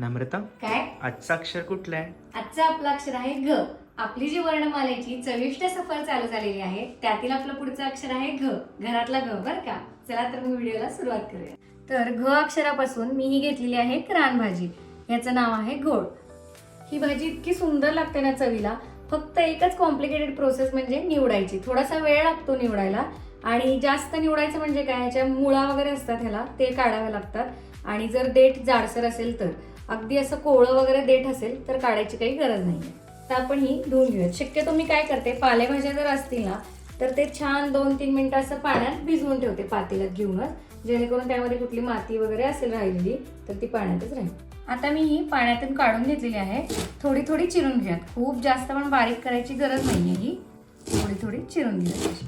नम्रता काय? आजचा अक्षर कुठला आहे? आजचं आपलं अक्षर आहे ग आपली जी वर्णमालेची चविष्ट सफर चालू झालेली आहे त्यातील आपलं पुढचं अक्षर आहे घ. घरातला घ बर का? चला तर मग व्हिडिओला सुरुवात करूया. तर घ अक्षरापासून मी ही घेतलेली आहे रान भाजी. याचं नाव आहे गोड ही भाजी इतकी सुंदर लागते ना चवीला. फक्त एकच कॉम्प्लिकेटेड प्रोसेस म्हणजे निवडायची. थोडासा वेळ लागतो निवडायला. आणि जास्त निवडायचं म्हणजे काय? ह्याच्या मुळा वगैरे असतात ह्याला ते काढावे लागतात. आणि जर देठ जाडसर असेल तर. अगदी असं कोवळं वगैरे देठ असेल तर काढायची काही गरज नाही तर आपण ही धुवून घेऊयात. शक्यतो मी काय करते पालेभाज्या जर असतील ना तर ते छान दोन तीन मिनटं असं पाण्यात भिजवून ठेवते पातेल्यात घेऊनच. जेणेकरून त्यामध्ये कुठली माती वगैरे असेल राहिलेली तर ती पाण्यातच राहील. आता मी ही पाण्यातून काढून घेतलेली आहे. थोडी थोडी चिरून घेऊयात. खूप जास्त पण बारीक करायची गरज नाही आहे ही. थोडी थोडी चिरून घेऊयात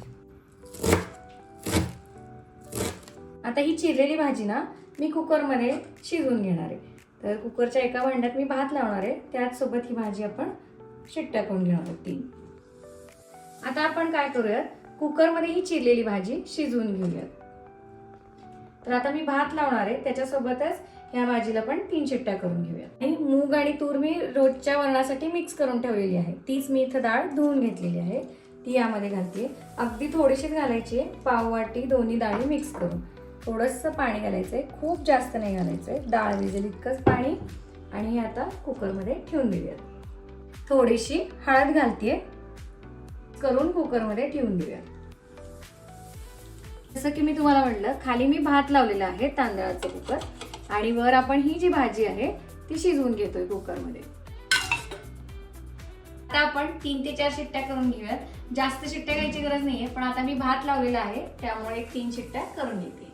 आता ही चिरलेली भाजी ना मी कुकरमध्ये शिजवून घेणार आहे. तर कुकरच्या एका भांड्यात मी भात लावणार आहे. त्याचसोबत ही भाजी आपण शिट्ट्या करून घेणार आहोत तीन आता आपण काय करूयात? कुकरमध्ये ही चिरलेली भाजी शिजवून घेऊयात. तर आता मी भात लावणार आहे. त्याच्यासोबतच ह्या भाजीला पण तीन शिट्ट्या करून घेऊया आणि मूग आणि तूर मी रोजच्या वरणासाठी मिक्स करून ठेवलेली आहे. तीच मी इथं डाळ धुवून घेतलेली आहे. ती यामध्ये घालते. अगदी थोडीशीच घालायची आहे. पाव वाटी दोन्ही डाळी मिक्स करून. थोडंसं पाणी घालायचं आहे खूप जास्त नाही घालायचं आहे डाळ भिजेल इतकंच पाणी आणि हे आता कुकरमध्ये ठेवून देऊयात. थोडीशी हळद घालते करून कुकरमध्ये ठेवून देऊयात. जसं की मी तुम्हाला म्हटलं खाली मी भात लावलेला आहे तांदळाचं कुकर आणि वर आपण ही जी भाजी आहे ती शिजवून घेतोय कुकरमध्ये. आता आपण तीन ते चार शिट्ट्या करून घेऊयात. जास्त शिट्ट्या घ्यायची गरज नाहीये पण आता मी भात लावलेला आहे त्यामुळे एक तीन शिट्ट्या करून घेते.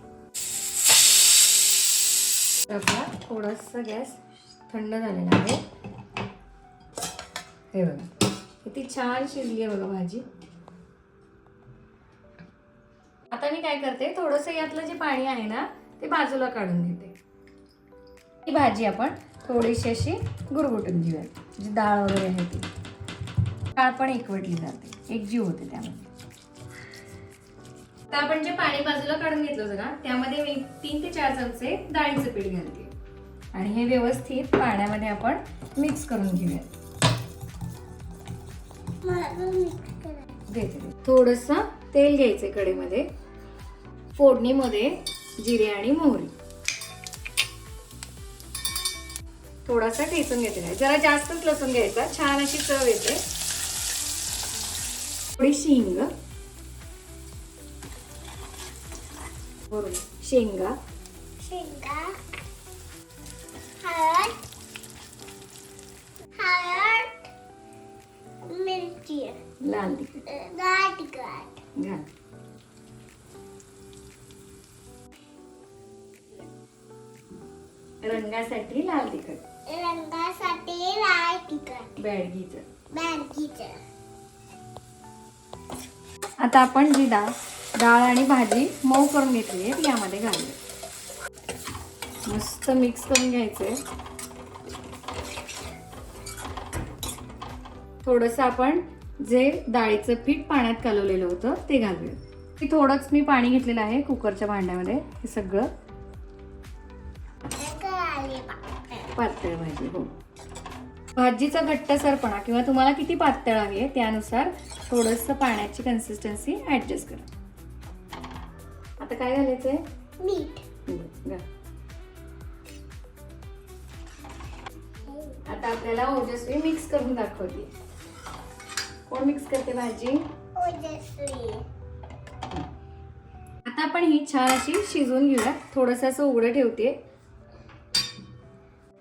तर आपला थोडासा गॅस थंड झालेला आहे. हे बघा. किती छान शिजली आहे बघा भाजी. आता मी काय करते थोडस यातलं जे पाणी आहे ना ते बाजूला काढून घेते. ही भाजी आपण थोडीशी अशी गुरगुटून घेऊया जी डाळ वगैरे आहे ती. डाळ पण एकवटली जाते. एक जीव होते त्यामध्ये. तर आपण जे पाणी बाजूला काढून घेतलं होतं ना त्यामध्ये मी तीन ते चार चमचे डाळीचं पीठ घालते. आणि हे व्यवस्थित पाण्यामध्ये आपण मिक्स करून घेऊया देते थोडस तेल घ्यायचं कढईमध्ये. फोडणीमध्ये जिरे आणि मोहरी. थोडासा ठेचून घेतलेला आहे जरा जास्तच लसूण घ्यायचा. छान अशी चव येते. थोडीशी हिंग शेंगा. शेंगा. हळद. हळद. मिरची. लाल तिखट. घाल. रंगासाठी लाल तिखट. रंगासाठी लाल तिखट. बॅडगीचं. बँकीचं आता आपण जी डाळ डाळ आणि भाजी मऊ करून घेतली आहे ती यामध्ये घालूया मस्त मिक्स करून घ्यायचंय. थोडंसं आपण जे डाळीचं पीठ पाण्यात कालवलेलं होतं ते घालूया. की थोडंच मी पाणी घेतलेलं आहे कुकरच्या भांड्यामध्ये हे सगळं. पातळ भाजी हो. भाजीचा घट्टसरपणा किंवा तुम्हाला किती पातळ आहे त्यानुसार थोडंसं पाण्याची कन्सिस्टन्सी ॲडजस्ट करा. आता काय घालायचंय? मीठ. घाल. आता आपल्याला ओजस्वी मिक्स करून दाखवते. कोण मिक्स करते भाजी? ओजस्वी. आता आपण ही छान अशी शिजवून घेऊया थोडस असं उघडं ठेवते.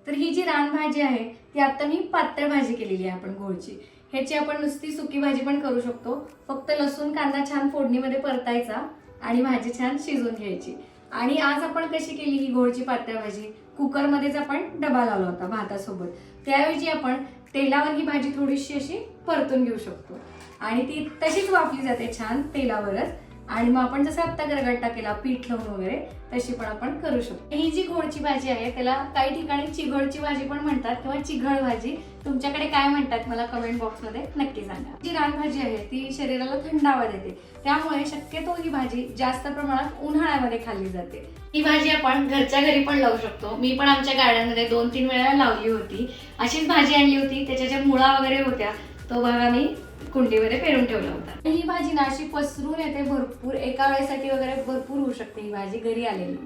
तर ही जी रान भाजी आहे ती आता मी पातळ भाजी केलेली आहे आपण गोळची ह्याची आपण नुसती सुकी भाजी पण करू शकतो. फक्त लसूण कांदा छान फोडणीमध्ये परतायचा. आणि भाजी छान शिजवून घ्यायची. आणि आज आपण कशी केली ही गोडची पातळ भाजी कुकरमध्येच आपण डबा लावला होता भातासोबत. त्याऐवजी आपण तेलावर ही भाजी थोडीशी अशी परतून घेऊ शकतो. आणि ती तशीच वापली जाते छान तेलावरच. आणि मग आपण जसं आत्ता गरगट्टा केला पीठ लावून वगैरे तशी पण आपण करू शकतो. ही जी घोडची भाजी आहे त्याला काही ठिकाणी चिघळची भाजी पण म्हणतात किंवा चिघळ भाजी. तुमच्याकडे काय म्हणतात मला कमेंट बॉक्समध्ये नक्की सांगा. जी रानभाजी आहे ती शरीराला थंडावा देते. त्यामुळे शक्यतो ही भाजी जास्त प्रमाणात उन्हाळ्यामध्ये खाल्ली जाते. ही भाजी आपण घरच्या घरी पण लावू शकतो. मी पण आमच्या गार्डनमध्ये दोन तीन वेळा लावली होती. अशीच भाजी आणली होती. त्याच्या ज्या मुळा वगैरे होत्या तो भाग आम्ही कुंडीमध्ये पेरून ठेवला होता. ही भाजी ना अशी पसरून येते भरपूर. एका वेळेसाठी वगैरे भरपूर होऊ शकते ही भाजी घरी आलेली.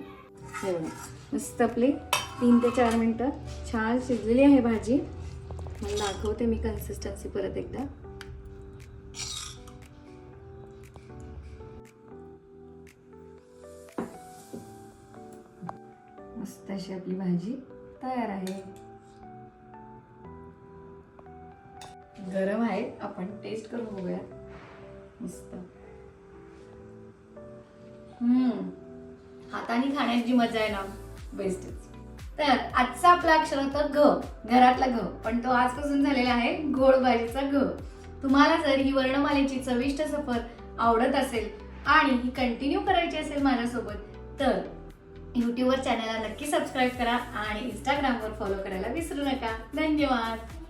हे मस्त आपली तीन ते चार मिनटं छान शिजलेली आहे भाजी. मला दाखवते मी कन्सिस्टन्सी परत एकदा. मस्त अशी आपली भाजी तयार आहे. गरम आहे. आपण टेस्ट करून बघूया. मस्त. हम्म. हाताने खाण्याची जी मजा आहे ना बेस्टच तर आजचा आपला अक्षर होतं घ. घरातला घ. पण तो आजपासून झालेला आहे गोड भाजीचा घ. तुम्हाला जर ही वर्णमालेची चविष्ट सफर आवडत असेल आणि ही कंटिन्यू करायची असेल माझ्यासोबत तर यूट्यूबवर चॅनलला नक्की सबस्क्राईब करा आणि इंस्टाग्रामवर फॉलो करायला विसरू नका. धन्यवाद.